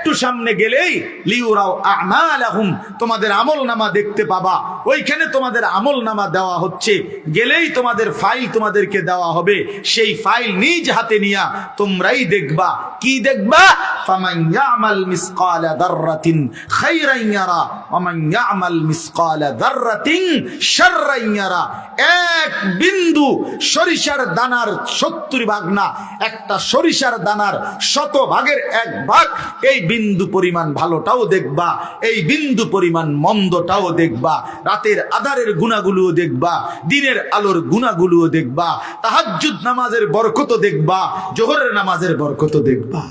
একটু সামনে গেলেই লিউরাও আমালাহুম, তোমাদের আমল নামা দেখতে পাবা। ওইখানে তোমাদের আমল নামা দেওয়া হচ্ছে। গেলেই তোমাদের ফাইল তোমাদেরকে দেওয়া হবে। সেই ফাইল নিজ হাতে নিয়া তোমরাই দেখবা। কি দেখবা? ফামান ইয়ামাল মিসকালা দাররাতিন খাইরান ইয়ারা, ওয়ামান ইয়ামাল মিসকালা দাররাতিন শাররান ইয়ারা। এক বিন্দু সরিষার দানার সত্তর ভাগ না, একটা সরিষার দানার শত ভাগের এক ভাগ। এই বিন্দু পরিমাণ ভালোটাও দেখবা, এই বিন্দু পরিমাণ মন্দটাও দেখবা, রাতের আধারের গুণাগুলোও দেখবা, দিনের আলোর গুণাগুলোও দেখবা, তাহাজ্জুদ নামাজের বরকত দেখবা, জোহরের নামাজের বরকত দেখবা।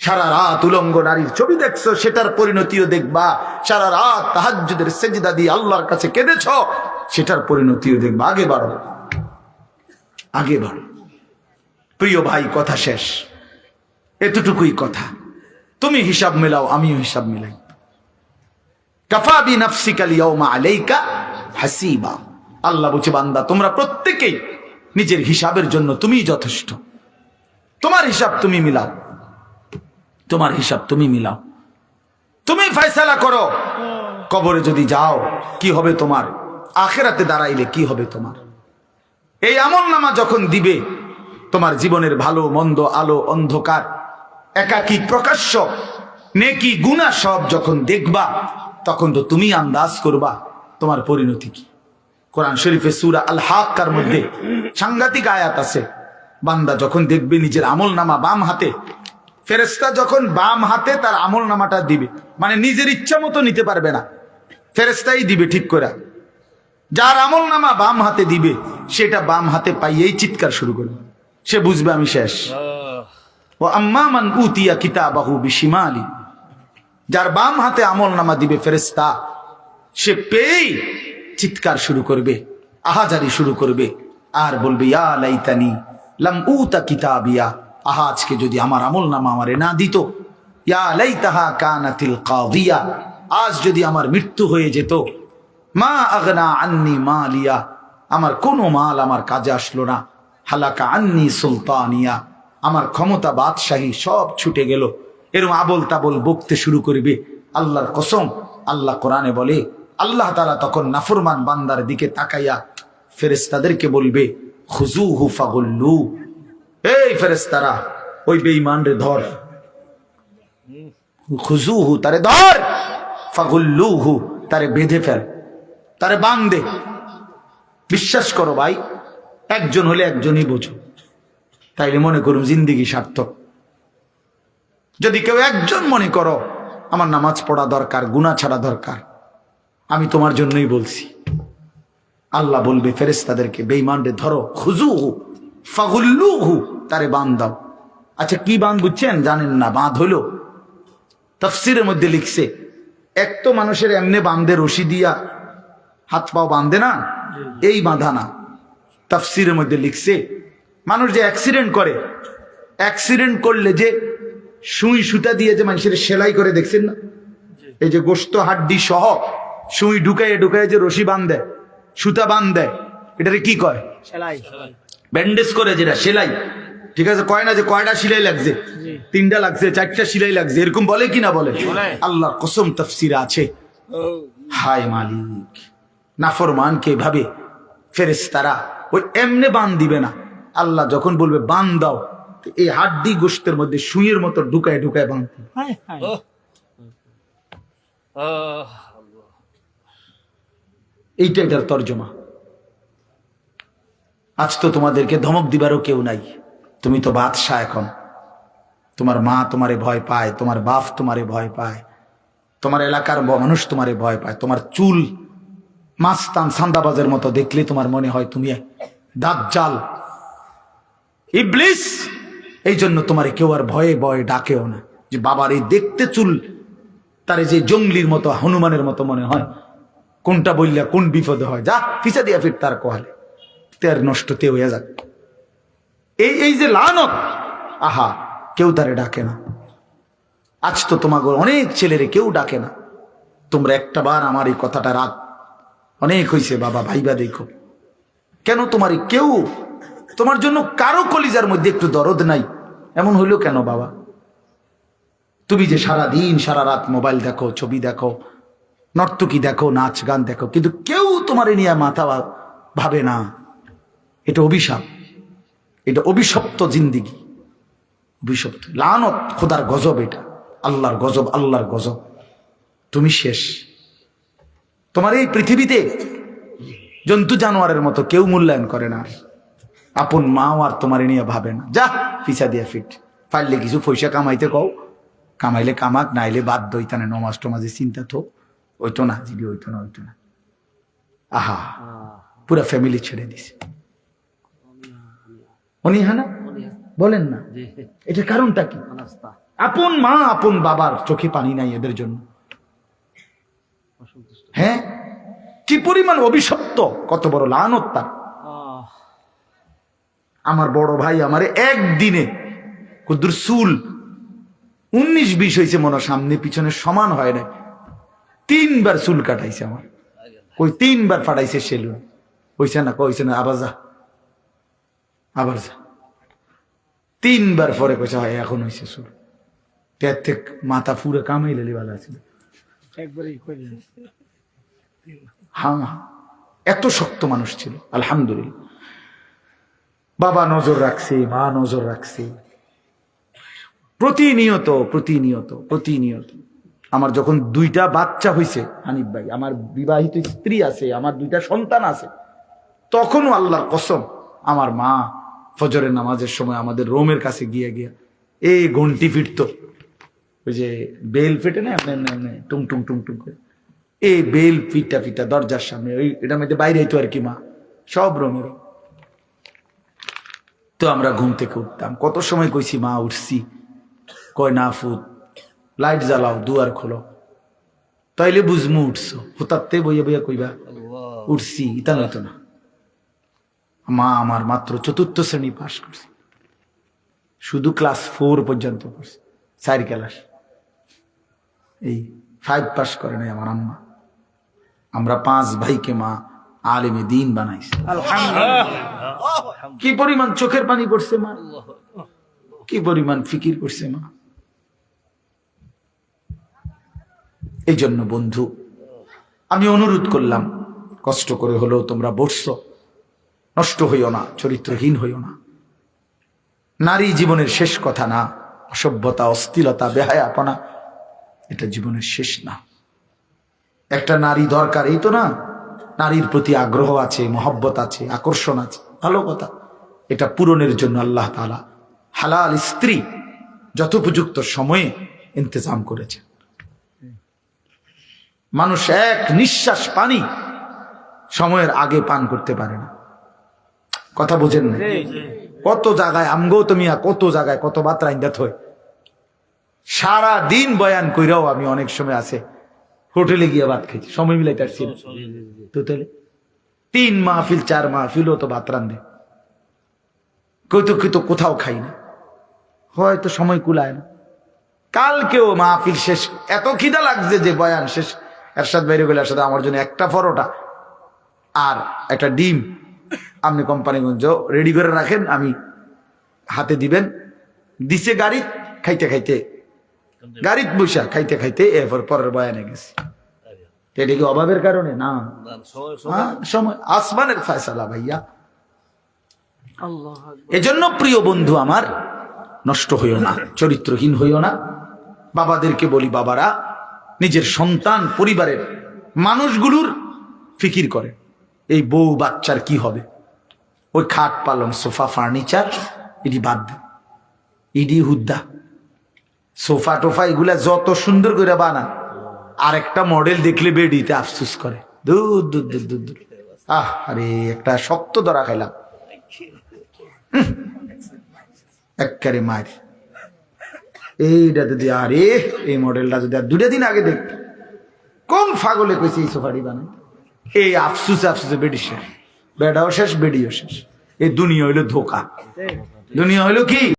সারা রাত উলঙ্গ নারীর ছবি দেখছ, সেটার পরিণতিও দেখবা, সারা রাত তাহাজ্জুদের সেজদা দিয়ে আল্লাহর কাছে কেঁদেছ, সেটার পরিণতিও দেখবা। আগে বাড়ো আগে বাড়ো। প্রিয় ভাই, কথা শেষ। এতটুকুই কথা। তুমি হিসাব মেলাও, আমিও হিসাব মিলাই। নাফসিকাল ইয়াউমা আলাইকা হাসিবা। আল্লাহ বলছে, বান্দা, তোমরা প্রত্যেকেই নিজের হিসাবের জন্য তুমি যথেষ্ট। তোমার হিসাব তুমি মিলাও। তোমার হিসাব তুমি মিলাও। তুমি ফয়সালা করো। কবরে যদি যাও, কি হবে তোমার? আখেরাতে দাঁড়াইলে কি হবে তোমার? এই আমল নামা যখন দিবে, তোমার জীবনের ভালো, মন্দ, আলো, অন্ধকার একাকি প্রকাশ্য, নেকি গুণা সব যখন দেখবা, তখন তো তুমি আন্দাজ করবা তোমার পরিণতি কি। কোরআন শরীফে সুরা আল হাক্কার মধ্যে সাংঘাতিক আয়াত আছে, বান্দা যখন দেখবে নিজের আমল নামা বাম হাতে ফেরেস্তা যখন বাম হাতে তার আমল নামাটা দিবে মানে নিজের ইচ্ছা মতো নিতে পারবে না ফেরেস্তাই দিবে ঠিক করে। যার আমল নামা বাম হাতে দিবে, সেটা বাম হাতে পাইয়েই চিৎকার শুরু করবে। সে বুঝবে আমি শেষ। ও আম্মামান উতিয়া কিতাবাহু বিশিমালি। যার বাম হাতে আমল নামা দিবে ফেরেস্তা সে পেয়েই চিৎকার শুরু করবে, আহাজারি শুরু করবে, আর বলবে, ইয়া লাইতানি লাম উতা কিতাবিয়া। আহা, আজকে যদি আমার আমল নামা আমারে না দিত, ইয়া লাইতাহা কানাতিল কাদিয়া। আজ যদি আমার মৃত্যু হয়ে যেত, মা আগনা আন্নি মালিয়া। আমার কোনো মাল আমার কাজে আসলো না। হালাকা আন্নি সুলতানিয়া। আমার ক্ষমতা বাদশাহী সব ছুটে গেল। এরম আবল তাবল বকতে শুরু করবে। আল্লাহর কসম, আল্লাহ কোরআনে বলে, আল্লাহ তারা তখন নাফরমান বান্দার দিকে তাকাইয়া ফেরেস্তাদেরকে বলবে খুজু হু ফাগুল্লু। এই ফেরেস্তারা ওই বেঈমান রে ধর। খুজু হু তারে ধর ফাগুল্লু হু তারে বেঁধে ফেল, তারে বান্ধে বিশ্বাস করো ভাই, একজন হলে একজনই বোঝো। তাইলে মনে করুন জিন্দিগি সার্থক। যদি কেউ একজন মনে করো, আমার নামাজ পড়া দরকার গুণা ছাড়া দরকার, আমি তোমার জন্যই বলছি। আল্লাহ বলবে ফেরেস্তাদেরকে বেইমানরে ধরো খুজু হু ফাগুল্লু হু তারে বান দাও। আচ্ছা কি বান বুঝছেন? জানেন না, বাঁধ হইল তফসিরের মধ্যে লিখছে, এক তো মানুষের এমনি বান্ধে রশি দিয়া হাত পাও বাঁধে না, এই বাঁধা না। তফসিরের মধ্যে লিখছে মানুষ যে অ্যাক্সিডেন্ট করে অ্যাক্সিডেন্ট করলে যে সুই সুতা দিয়ে যে মানুষের সেলাই করে দেখছেন না? এই যে গোস্ত হাড্ডি সহ সুই ঢুকায় ঢুকায় যে রশি বান দেয় সুতা বান দেয় এটারে কি কয়? সেলাই। ব্যান্ডেজ করে যেটা সেলাই। ঠিক আছে কয় না যে কয়টা সিলাই লাগছে? তিনটা লাগছে চারটা সিলাই লাগছে এরকম বলে কি না বলে? আল্লাহ কসম তফসির আছে। হায় মালিক নাফরমানকে এভাবে ফেরেশতারা ওই এমনে বান দিবে না। আল্লাহ যখন বলবে বান দাও এই হাড্ডি গোষ্ঠের মধ্যে সুইয়ের মতো ঢুকায় ঢুকায় বান এইটা এটার তর্জমা। আজ তো তোমাদেরকে ধমক দিবারও কেউ নাই। তুমি তো বাদশাহ এখন। তোমার মা তোমারে ভয় পায় তোমার বাপ তোমারে ভয় পায় তোমার এলাকার মানুষ তোমারে ভয় পায় তোমার চুল মাস্তান সান্দাবাজের মতো দেখলে তোমার মনে হয় তুমি দাজ্জাল। ইবলিস এই জন্য তোমারে কেউ আর ভয়ে ভয়ে ডাকেও না। যে বাবার এই দেখতে চুল, তারে যে জঙ্গলির মতো, হনুমানের মতো মনে হয়। কোনটা বললে, কোন বিপদে হয়? যা, ফিসা দিয়া ফির তার কহালে। তের নষ্ট, তে হইয়া যাক। এই এই যে লানত, আহা, কেউ তারে ডাকে না। আজ তো তোমাকে অনেক ছেলেরে কেউ ডাকে না। তোমরা একটা বার আমার এই কথাটা রাখ। অনেক হয়েছে বাবা, ভাইবা দেখো। কেন তোমার কেউ তোমার জন্য কারও কলিজার মধ্যে একটু দরদ নাই। এমন হইল কেন বাবা? তুমি যে সারা দিন সারা রাত মোবাইল দেখো, ছবি দেখো, নর্তকী দেখো, নাচ গান দেখো, কিন্তু কেউ তোমার নিয়ে মাথা ভাবে না। এটা অভিশাপ। এটা অভিশপ্ত জিন্দিগি। অভিশপ্ত। লানত খোদার গজব এটা। আল্লাহর গজব আল্লাহর গজব। তুমি শেষ। তোমার এই পৃথিবীতে জন্তু জানোয়ারের মতো কেউ মূল্যায়ন করে না। আপন মাও আর তোমার নিয়ে ভাবে না। যা পিছা দিয়া ফিট। পারলে কিছু পয়সা কামাইতে কও। কামাইলে কামাক নাইলে বাদ দইতানে নমাজ টমাজে চিন্তা তো ওইতো না জিবি ওইতো না ওইতো না। আহা পুরা ফ্যামিলি ছেড়ে দিছে। উনি হ্যাঁ না? বলেন না। এটার কারণটা কি? আপন মা আপন বাবার চোখে পানি নাই এদের জন্য। হ্যাঁ? কি পরিমাণ অভিশপ্ত কত বড় লানত তার। আমার বড় ভাই আমার একদিনে কুদ্দুর চুল উনিশ বিশ হয়েছে মনে সামনে পিছনে সমান হয় না তিনবার চুল কাটাইছে আমার। ওই তিনবার ফাটাইছে সেলুন হইছে না কইছে না আবার যা। আবার যা। তিনবার পরে কইছে হয় এখন হয়েছে চুল। পেট থেকে মাথা ফুরে কামাই লেলি ভালো ছিল হ্যাঁ হ্যাঁ। এত শক্ত মানুষ ছিল আলহামদুলিল্লাহ। বাবা নজর রাখছে, মা নজর রাখছে। প্রতিনিয়ত প্রতিনিয়ত প্রতিনিয়ত। আমার যখন দুইটা বাচ্চা হয়েছে হানিফ ভাই, আমার বিবাহিত স্ত্রী আছে, আমার দুইটা সন্তান আছে, তখনও আল্লাহর কসম, আমার মা ফজরের নামাজের সময় আমাদের রোমের কাছে গিয়ে গিয়া, এই ঘন্টি ফিরতো। ওই যে বেল ফেটে না টুং টুং টুং টুং করে। এই বেল ফিটা ফিটা দরজার সামনে, ওই এটার মধ্যে বাইরে হইতো আর কি মা, সব রঙের তো আমরা ঘুম থেকে উঠতাম। কত সময় কইছি মা উঠছি। কয় না ফুত লাইট জ্বালাও দুয়ার খোলো। তাইলে বুঝমু উঠছো। হুতাতে বইয়া বইয়া কইবা উঠছি ইতা নয়তো না। মা আমার মাত্র চতুর্থ শ্রেণি পাশ করছে। শুধু ক্লাস ফোর পর্যন্ত পড়ছে চার ক্লাস। এই ফাইভ পাস করে নাই আমার আম্মা। আমরা পাঁচ ভাইকে মা আলেমে দিন বানাইছে। কি পরিমাণ চোখের পানি পড়ছে মা? কি পরিমাণ ফিকির করছে মা? এই জন্য বন্ধু আমি অনুরোধ করলাম কষ্ট করে হলেও তোমরা বসছো নষ্ট হইও না চরিত্রহীন হইও না। নারী জীবনের শেষ কথা না অসভ্যতা অস্থিরতা বেহায়াপনা এটা জীবনের শেষ না। একটা নারী দরকার এই তো না নারীর প্রতি আগ্রহ আছে মহব্বত আছে আকর্ষণ আছে। ভালো কথা। এটা পূরণের জন্য আল্লাহ তালা হালাল স্ত্রী যথোপযুক্ত সময়ে ইন্তজাম করেছে মানুষ এক নিঃশ্বাস পানি সময়ের আগে পান করতে পারে না। কথা বোঝেন না? কত জায়গায় আমগো তুমিয়া কত জায়গায় কত বাত্রা ইন্দাত হয়। সারা দিন বয়ান কইরাও আমি অনেক সময় আছে। হোটেলে গিয়ে ভাত খাইছি। সময় মিলাই তার ছিল তো তাহলে তিন মাহফিল চার মাহফিলও তো ভাত রান্ধে। কইতো কইতো কোথাও খাই না। হয়তো সময় কুলায় না। কালকেও মাহফিল শেষ। এত খিদা লাগছে যে বয়ান শেষ। এরশাদ বাইরে গেলে এরশাদ আমার জন্য একটা পরোটা আর একটা ডিম। আপনি কোম্পানিগঞ্জ রেডি করে রাখেন আমি হাতে দিবেন। দিছে গাড়ি খাইতে খাইতে। গাড়িত বৈশা খাইতে খাইতে এরপর পরের বয়ানে গেছি। এটা কি অভাবের কারণে? না। হ্যাঁ, সময়। আসমানের ফয়সালা ভাইয়া। এজন্য প্রিয় বন্ধু আমার নষ্ট হইও না চরিত্রহীন হইও না। বাবাদেরকে বলি বাবারা নিজের সন্তান পরিবারের মানুষগুলোর ফিকির করে। এই বউ বাচ্চার কি হবে? ওই খাট পালং সোফা ফার্নিচার এটি বাদ দেন ইডি হুদ্দা। সোফা টোফা এগুলা যত সুন্দর করে বানান আরেকটা মডেল দেখলে বেডিতে আফসুস করে। দূর দূর দূর দূর আহ, আরে, একটা শক্ত ধরা খাইলাম। একবারে মার এইটা যদি, আরে, এই মডেলটা যদি আর দুটা দিন আগে দেখত, কোন ফাগলে কইছে এই সোফাটি বানাই এই আফসুস, আফসুসে বেডি শেষ। বেডাও শেষ, বেডিও শেষ। এই দুনিয়া হইল ধোকা। দুনিয়া হইল কি?